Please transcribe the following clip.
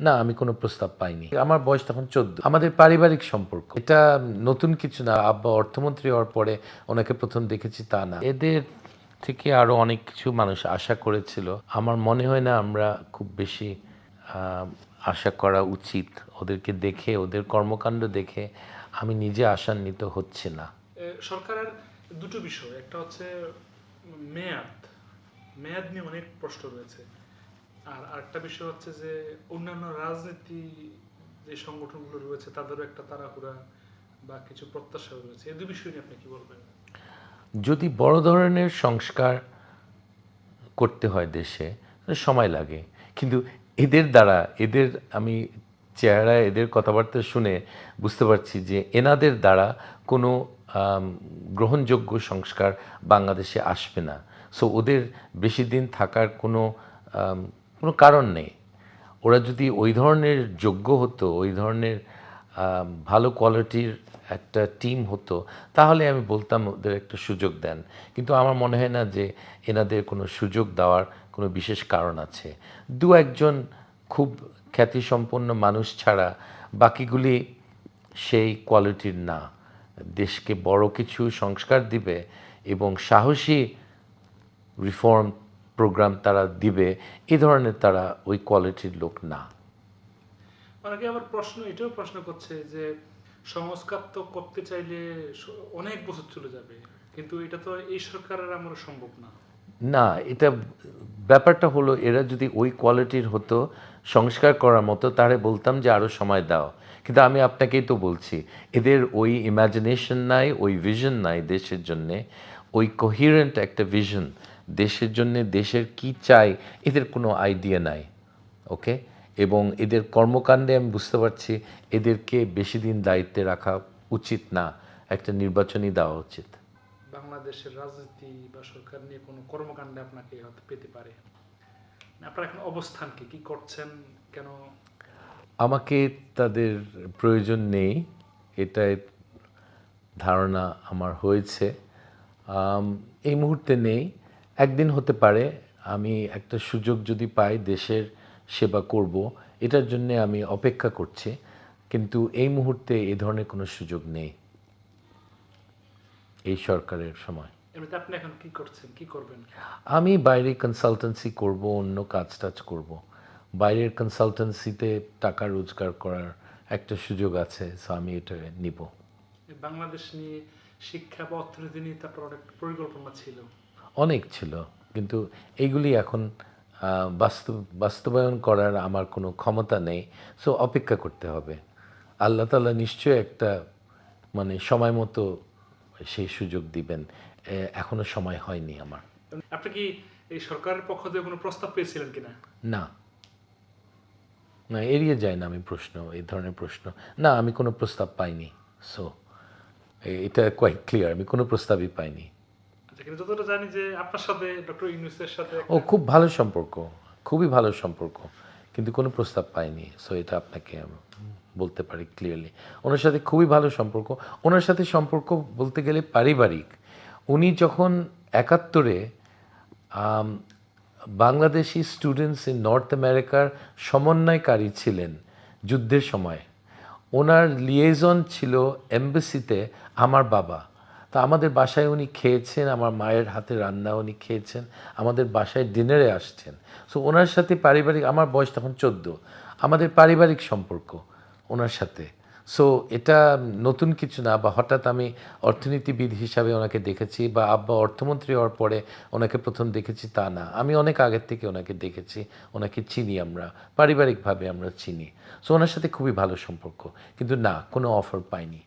না, আমি কোনো প্রস্তাব পাইনি। আমার বয়স তখন চোদ্দ। আমাদের পারিবারিক সম্পর্ক। এটা নতুন কিছু না, আব্বা অর্থমন্ত্রী হওয়ার পরে ওনাকে প্রথম দেখেছি তা না। এদের থেকে আরও অনেক কিছু মানুষ আশা করেছিল। আমার মনে হয় না আমরা খুব বেশি আশা করা উচিত। ওদেরকে দেখে, ওদের কর্মকাণ্ড দেখে আমি নিজে আশান্বিত হচ্ছে না। সরকারের দুটো বিষয়। একটা হচ্ছে মেয়াদ। মেয়াদ নিয়ে অনেক প্রশ্ন রয়েছে। আর আরেকটা বিষয় হচ্ছে যে অন্যান্য রাজনীতি যে সংগঠনগুলো রয়েছে, তাদেরও একটা তাড়াহুড়া বা কিছু প্রত্যাশা রয়েছে। এই দুই বিষয় নিয়ে আপনি কি বলবেন? যদি বড় ধরনের সংস্কার করতে হয় দেশে সময় লাগে। কিন্তু এদের দ্বারা, এদের আমি চেহারা এদের কথাবার্তা শুনে বুঝতে পারছি যে এনাদের দ্বারা কোনো গ্রহণযোগ্য সংস্কার বাংলাদেশে আসবে না। সো ওদের বেশি দিন থাকার কোনো কোনো কারণ নেই। ওরা যদি ওই ধরনের যোগ্য হতো, ওই ধরনের ভালো কোয়ালিটির একটা টিম হতো, তাহলে আমি বলতাম ওদের একটা সুযোগ দেন। কিন্তু আমার মনে হয় না যে এনাদের কোনো সুযোগ দেওয়ার কোনো বিশেষ কারণ আছে। দু একজন খুব খ্যাতিসম্পন্ন মানুষ ছাড়া বাকিগুলি সেই কোয়ালিটির না। দেশকে বড় কিছু সংস্কার দিবে এবং সাহসী রিফর্ম প্রোগ্রাম তারা দিবে এই ধরনের তারা ওই কোয়ালিটির লোক না। অনেকে আবার প্রশ্ন এটাও প্রশ্ন করছে যে সংস্কার তো করতে চাইলে অনেক বছর চলে যাবে কিন্তু এটা তো এই সরকারের আমার সম্ভব না। না এটা ব্যাপারটা হলো এরা যদি ওই কোয়ালিটির হতো সংস্কার করার মতো তাহলে বলতাম যে আরও সময় দাও। কিন্তু আমি আপনাকেই তো বলছি এদের ওই ইমাজিনেশন নাই ওই ভিশন নাই দেশের জন্যে। ওই কোহিরেন্ট একটা ভিশন দেশের জন্যে দেশের কি চাই এদের কোনো আইডিয়া নাই ওকে এবং এদের কর্মকাণ্ডে আমি বুঝতে পারছি এদেরকে বেশি দিন দায়িত্বে রাখা উচিত না একটা নির্বাচনই দেওয়া উচিত। বাংলাদেশের রাজনীতি বা সরকার নিয়ে কোনো কর্মকাণ্ডে আপনাকে হয়তো পেতে পারে। আপনার এখন অবস্থান কি? কি করছেন? কেন? আমাকে তাদের প্রয়োজন নেই এটাই ধারণা আমার হয়েছে। এই মুহূর্তে নেই। একদিন হতে পারে আমি একটা সুযোগ যদি পাই দেশের সেবা করব এটার জন্য আমি অপেক্ষা করছি কিন্তু এই মুহূর্তে এই ধরনের কোনো সুযোগ নেই। এই সরকারের সময়। আপনি এখন কি করছেন? কি করবেন? আমি বাইরে কনসালটেন্সি করব অন্য কাজ টাজ করব। বাইরের কনসালটেন্সিতে টাকা রোজগার করার একটা সুযোগ আছে সো আমি এটা নিব। বাংলাদেশ নিয়ে শিক্ষা বা অর্থনীতি নিয়ে তারপর অনেক পরিকল্পনা ছিল। অনেক ছিল কিন্তু এইগুলি এখন বাস্তব বাস্তবায়ন করার আমার কোনো ক্ষমতা নেই। সো অপেক্ষা করতে হবে। আল্লাহ তালা নিশ্চয়ই একটা মানে সময় মতো সেই সুযোগ দিবেন। এখনও সময় হয়নি আমার। আপনি কি এই সরকারের পক্ষ থেকে কোনো প্রস্তাব পেয়েছিলেন কিনা? না। না এড়িয়ে যায় না আমি প্রশ্ন এই ধরনের প্রশ্ন। না আমি কোনো প্রস্তাব পাইনি। সো এটা কোয়াইট ক্লিয়ার আমি কোনো প্রস্তাবই পাইনি। কিন্তু যতটা জানি যে আপনার সাথে ডক্টর ইউনুসের সাথে ও খুব ভালো সম্পর্ক, খুবই ভালো সম্পর্ক, কিন্তু কোনো প্রস্তাব পাইনি। সো এটা আপনাকে বলতে পারি ক্লিয়ারলি ওনার সাথে খুবই ভালো সম্পর্ক। ওনার সাথে সম্পর্ক বলতে গেলে পারিবারিক। উনি যখন একাত্তরে বাংলাদেশি স্টুডেন্টস ইন নর্থ আমেরিকার সমন্বয়কারী ছিলেন যুদ্ধের সময়, ওনার লিয়েজন ছিল এমবেসিতে আমার বাবা। তা আমাদের বাসায় উনি খেয়েছেন, আমার মায়ের হাতে রান্না উনি খেয়েছেন, আমাদের বাসায় ডিনারে আসছেন। সো ওনার সাথে পারিবারিক, আমার বয়স তখন চোদ্দ, আমাদের পারিবারিক সম্পর্ক ওনার সাথে। সো এটা নতুন কিছু না, বা হঠাৎ আমি অর্থনীতিবিদ হিসাবে ওনাকে দেখেছি, বা আব্বা অর্থমন্ত্রী হওয়ার পরে ওনাকে প্রথম দেখেছি, তা না। আমি অনেক আগের থেকে ওনাকে দেখেছি, ওনাকে চিনি আমরা, পারিবারিকভাবে আমরা চিনি। সো ওনার সাথে খুবই ভালো সম্পর্ক, কিন্তু না, কোনো অফার পাইনি।